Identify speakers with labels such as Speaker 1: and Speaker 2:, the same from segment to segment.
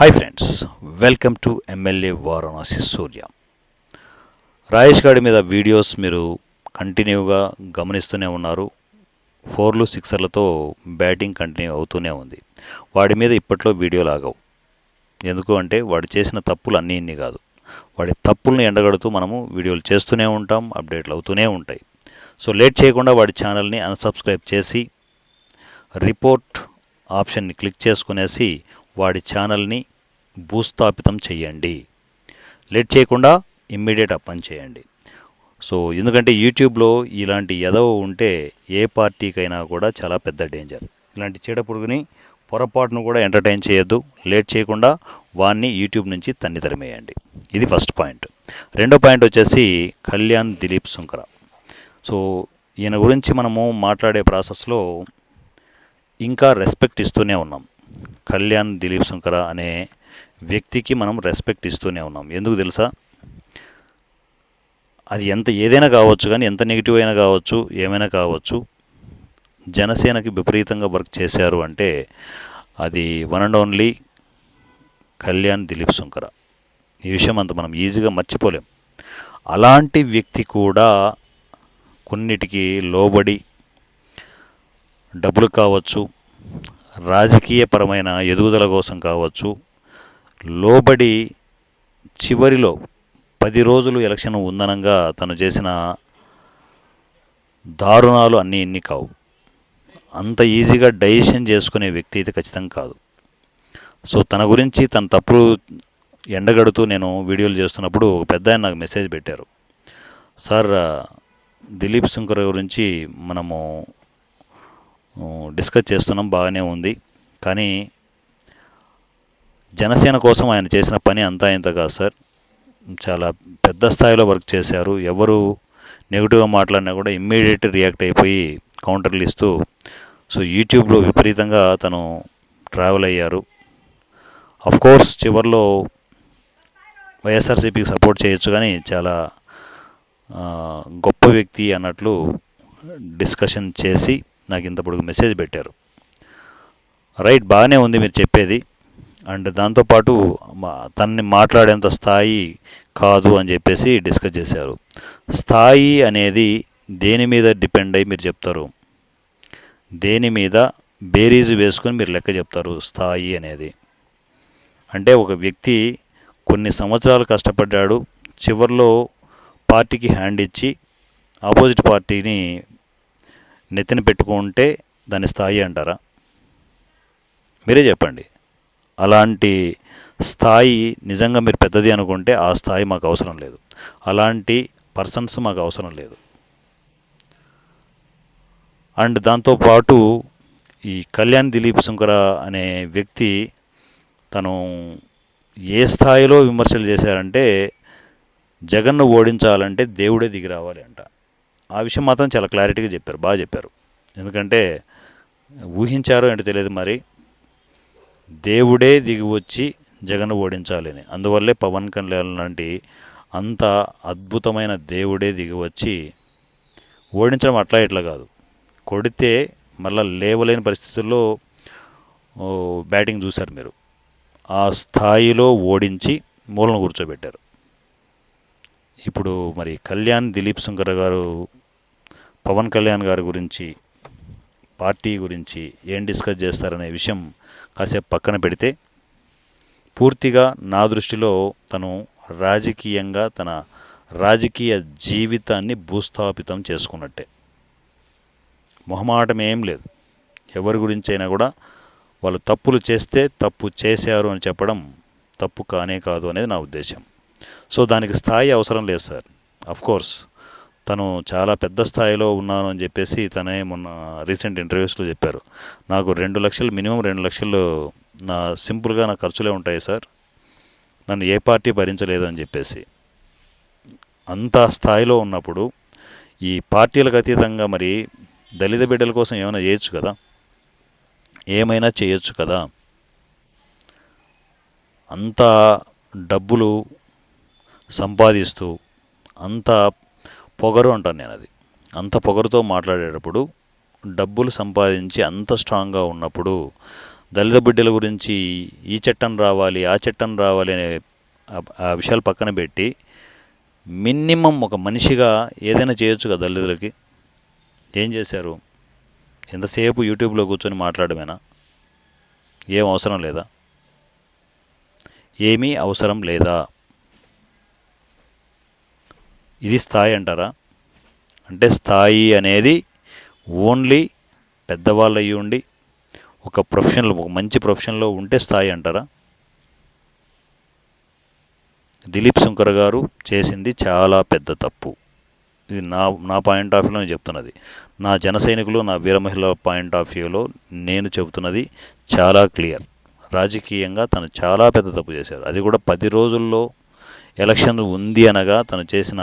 Speaker 1: Hi friends welcome to MLA Varanasi Surya Rayesh గారి మీద videos మీరు కంటిన్యూగా గమనిస్తూనే ఉన్నారు. ఫోర్లు సిక్సర్లతో బ్యాటింగ్ కంటిన్యూ అవుతూనే ఉంది. వాడి మీద ఇప్పట్లో వీడియోలు ఆగవు. ఎందుకు అంటే వాడు చేసిన తప్పులు అన్నీ ఇన్ని కాదు. వాడి తప్పుల్ని ఎండగడుతూ మనము వీడియోలు చేస్తూనే ఉంటాం అప్డేట్లు అవుతూనే ఉంటాయి. సో లేట్ చేయకుండా వాడి ఛానల్ని అన్సబ్స్క్రైబ్ చేసి రిపోర్ట్ ఆప్షన్ని క్లిక్ చేసుకునేసి వాడి ఛానల్ని భూస్థాపితం చేయండి. లేట్ చేయకుండా ఇమ్మీడియట్ అప్పని చేయండి. సో ఎందుకంటే యూట్యూబ్లో ఇలాంటి ఎదవ ఉంటే ఏ పార్టీకైనా కూడా చాలా పెద్ద డేంజర్. ఇలాంటి చీడపురుగుని పొరపాటును కూడా ఎంటర్టైన్ చేయొద్దు. లేట్ చేయకుండా వాన్ని యూట్యూబ్ నుంచి తన్ని తరిమేయండి. ఇది ఫస్ట్ పాయింట్. రెండో పాయింట్ వచ్చేసి కళ్యాణ్ దిలీప్ సుంకర. సో ఈయన గురించి మనము మాట్లాడే ప్రాసెస్లో ఇంకా రెస్పెక్ట్ ఇస్తూనే ఉన్నాం. కళ్యాణ్ దిలీప్ శంకర అనే వ్యక్తికి మనం రెస్పెక్ట్ ఇస్తూనే ఉన్నాం. ఎందుకు తెలుసా? అది ఎంత ఏదైనా కావచ్చు కానీ ఎంత నెగిటివ్ అయినా కావచ్చు ఏమైనా కావచ్చు జనసేనకి విపరీతంగా వర్క్ చేశారు అంటే అది one and only Kalyan Dilip Shankara. ఈ విషయం అంత మనం ఈజీగా మర్చిపోలేం. అలాంటి వ్యక్తి కూడా కొన్నిటికి లోబడి డబ్బులు కావచ్చు రాజకీయపరమైన ఎదుగుదల కోసం కావచ్చు. లోబడి చివరిలో పది రోజులు ఎలక్షన్ ఉందనంగా తను చేసిన దారుణాలు అన్నీ ఇన్ని కావు. అంత ఈజీగా డైజెషన్ చేసుకునే వ్యక్తి అయితే ఖచ్చితంగా కాదు. సో తన గురించి తన తప్పులు ఎండగడుతూ నేను వీడియోలు చేస్తున్నప్పుడు ఒక పెద్ద ఆయన నాకు మెసేజ్ పెట్టారు. సార్ దిలీప్ శంకర్ గురించి మనము డిస్కస్ చేస్తున్నాం బాగానే ఉంది. కానీ జనసేన కోసం ఆయన చేసిన పని అంతా ఇంత కాదు సార్. చాలా పెద్ద స్థాయిలో వర్క్ చేశారు. ఎవరు నెగిటివ్గా మాట్లాడినా కూడా ఇమ్మీడియట్ రియాక్ట్ అయిపోయి కౌంటర్లు ఇస్తూ సో యూట్యూబ్లో విపరీతంగా తను ట్రావెల్ అయ్యారు. కోర్స్ చివరిలో వైఎస్ఆర్సీపీకి సపోర్ట్ చేయొచ్చు కానీ చాలా గొప్ప వ్యక్తి అన్నట్లు డిస్కషన్ చేసి నాకు ఇంత పొడుగు మెసేజ్ పెట్టారు. రైట్ బాగానే ఉంది మీరు చెప్పేది. అండ్ దాంతోపాటు తనని మాట్లాడేంత స్థాయి కాదు అని చెప్పేసి డిస్కస్ చేశారు. స్థాయి అనేది దేని మీద డిపెండ్ అయ్యి మీరు చెప్తారు? దేని మీద బేరీజు వేసుకొని మీరు లెక్క చెప్తారు స్థాయి అనేది? అంటే ఒక వ్యక్తి కొన్ని సంవత్సరాలు కష్టపడ్డాడు చివరిలో పార్టీకి హ్యాండ్ ఇచ్చి ఆపోజిట్ పార్టీని నెత్తిన పెట్టుకుంటే దాని స్థాయి అంటారా? మీరే చెప్పండి. అలాంటి స్థాయి నిజంగా మీరు పెద్దది అనుకుంటే ఆ స్థాయి మాకు అవసరం లేదు. అలాంటి పర్సన్స్ మాకు అవసరం లేదు. అండ్ దాంతోపాటు ఈ కళ్యాణ్ దిలీప్ శంకర అనే వ్యక్తి తను ఏ స్థాయిలో విమర్శలు చేశారంటే జగన్ను ఓడించాలంటే దేవుడే దిగి రావాలి అంట. ఆ విషయం మాత్రం చాలా క్లారిటీగా చెప్పారు బాగా చెప్పారు. ఎందుకంటే ఊహించారో ఏంటో తెలియదు మరి. దేవుడే దిగి వచ్చి జగన్ ఓడించాలని అందువల్లే పవన్ కళ్యాణ్ లాంటి అంత అద్భుతమైన దేవుడే దిగి వచ్చి ఓడించడం అట్లా ఇట్లా కాదు. కొడితే మళ్ళీ లేవలేని పరిస్థితుల్లో బ్యాటింగ్ చూశారు మీరు. ఆ స్థాయిలో ఓడించి మూలను కూర్చోబెట్టారు. ఇప్పుడు మరి కళ్యాణ్ దిలీప్ శంకర్ గారు పవన్ కళ్యాణ్ గారి గురించి పార్టీ గురించి ఏం డిస్కస్ చేస్తారనే విషయం కాసేపు పక్కన పెడితే పూర్తిగా నా దృష్టిలో తను రాజకీయంగా తన రాజకీయ జీవితాన్ని భూస్థాపితం చేసుకున్నట్టే. మొహమాటం ఏం లేదు. ఎవరి గురించి అయినా కూడా వాళ్ళు తప్పులు చేస్తే తప్పు చేశారు అని చెప్పడం తప్పు కానే కాదు అనేది నా ఉద్దేశం సో దానికి స్థాయి అవసరం లేదు సార్. కోర్స్ తను చాలా పెద్ద స్థాయిలో ఉన్నాను అని చెప్పేసి తనే మొన్న రీసెంట్ ఇంటర్వ్యూస్లో చెప్పారు. నాకు రెండు లక్షలు మినిమం రెండు లక్షలు నా సింపుల్గా నా ఖర్చులే ఉంటాయి సార్. నన్ను ఏ పార్టీ భరించలేదు అని చెప్పేసి. అంత స్థాయిలో ఉన్నప్పుడు ఈ పార్టీలకు అతీతంగా మరి దళిత బిడ్డల కోసం ఏమైనా చేయొచ్చు కదా? ఏమైనా చేయొచ్చు కదా? అంత డబ్బులు సంపాదిస్తూ అంత పొగరు అంటాను నేను అది. అంత పొగరుతో మాట్లాడేటప్పుడు డబ్బులు సంపాదించి అంత స్ట్రాంగ్గా ఉన్నప్పుడు దళిత బిడ్డల గురించి ఈ చట్టం రావాలి ఆ చట్టం రావాలి అనే ఆ- విషయాలు పక్కన పెట్టి మినిమం ఒక మనిషిగా ఏదైనా చేయొచ్చు కదా దళితులకి? ఏం చేశారు? ఎంతసేపు యూట్యూబ్లో కూర్చొని మాట్లాడమేనా? ఏం అవసరం లేదా? ఏమీ అవసరం లేదా? ఇది స్థాయి అంటారా? అంటే స్థాయి అనేది ఓన్లీ పెద్దవాళ్ళు అయ్యి ఉండి ఒక ప్రొఫెషనల్ ఒక మంచి ప్రొఫెషన్లో ఉంటే స్థాయి అంటారా? దిలీప్ శంకర్ గారు చేసింది చాలా పెద్ద తప్పు. ఇది నా నా పాయింట్ ఆఫ్ వ్యూలో నేను చెప్తున్నది. నా జన సైనికులు నా వీర మహిళల పాయింట్ ఆఫ్ వ్యూలో నేను చెబుతున్నది చాలా క్లియర్. రాజకీయంగా తను చాలా పెద్ద తప్పు చేశారు. అది కూడా పది రోజుల్లో ఎలక్షన్ ఉంది అనగా తను చేసిన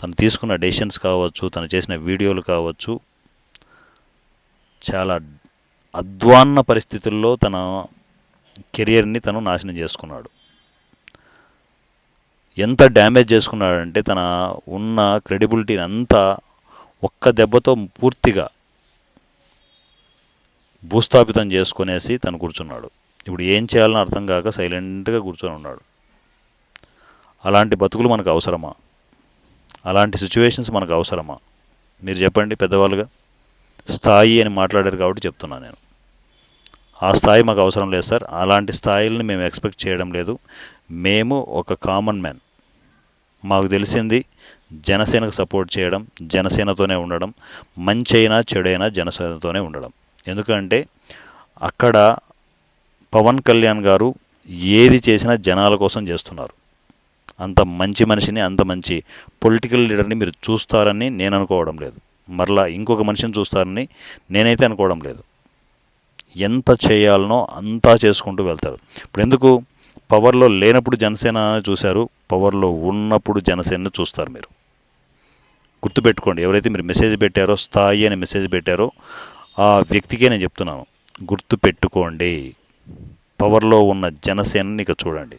Speaker 1: తను తీసుకున్న డెసిషన్స్ కావచ్చు తను చేసిన వీడియోలు కావచ్చు చాలా అధ్వాన్న పరిస్థితుల్లో తన కెరియర్ని తను నాశనం చేసుకున్నాడు. ఎంత డ్యామేజ్ చేసుకున్నాడంటే తన ఉన్న క్రెడిబిలిటీని అంతా ఒక్క దెబ్బతో పూర్తిగా భూస్థాపితం చేసుకునేసి తను కూర్చున్నాడు. ఇప్పుడు ఏం చేయాలని అర్థం కాక సైలెంట్గా కూర్చొని ఉన్నాడు. అలాంటి బతుకులు మనకు అవసరమా? అలాంటి సిచ్యువేషన్స్ మనకు అవసరమా? మీరు చెప్పండి పెద్దవాళ్ళుగా. స్థాయి అని మాట్లాడారు కాబట్టి చెప్తున్నాను నేను. ఆ స్థాయి మాకు అవసరం లేదు సార్. అలాంటి స్థాయిల్ని మేము ఎక్స్పెక్ట్ చేయడం లేదు. మేము ఒక కామన్ మ్యాన్ మాకు తెలిసింది జనసేనకు సపోర్ట్ చేయడం జనసేనతోనే ఉండడం మంచి అయినా చెడైనా జనసేనతోనే ఉండడం. ఎందుకంటే అక్కడ పవన్ కళ్యాణ్ గారు ఏది చేసినా జనాల కోసం చేస్తున్నారు. అంత మంచి మనిషిని అంత మంచి పొలిటికల్ లీడర్ని మీరు చూస్తారని నేను అనుకోవడం లేదు. మరలా ఇంకొక మనిషిని చూస్తారని నేనైతే అనుకోవడం లేదు. ఎంత చేయాలనో అంతా చేసుకుంటూ వెళ్తారు. ఇప్పుడు ఎందుకు? పవర్లో లేనప్పుడు జనసేన చూశారు పవర్లో ఉన్నప్పుడు జనసేనని చూస్తారు మీరు. గుర్తుపెట్టుకోండి ఎవరైతే మీరు మెసేజ్ పెట్టారో స్థాయి అని మెసేజ్ పెట్టారో ఆ వ్యక్తికే నేను చెప్తున్నాను గుర్తు పెట్టుకోండి పవర్లో ఉన్న జనసేనని ఇక చూడండి.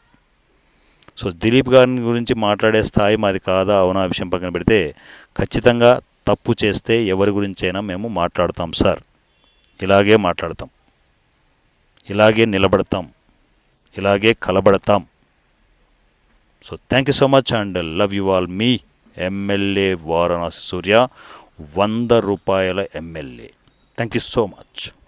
Speaker 1: సో దిలీప్ గారిని గురించి మాట్లాడే స్థాయి మాది కాదా అవునా ఆ విషయం పక్కన పెడితే ఖచ్చితంగా తప్పు చేస్తే ఎవరి గురించైనా మేము మాట్లాడతాం సార్. ఇలాగే మాట్లాడతాం. ఇలాగే నిలబడతాం. ఇలాగే కలబడతాం. So thank you so much and love you all me MLA Varanasi Surya వంద రూపాయల MLA. Thank you so much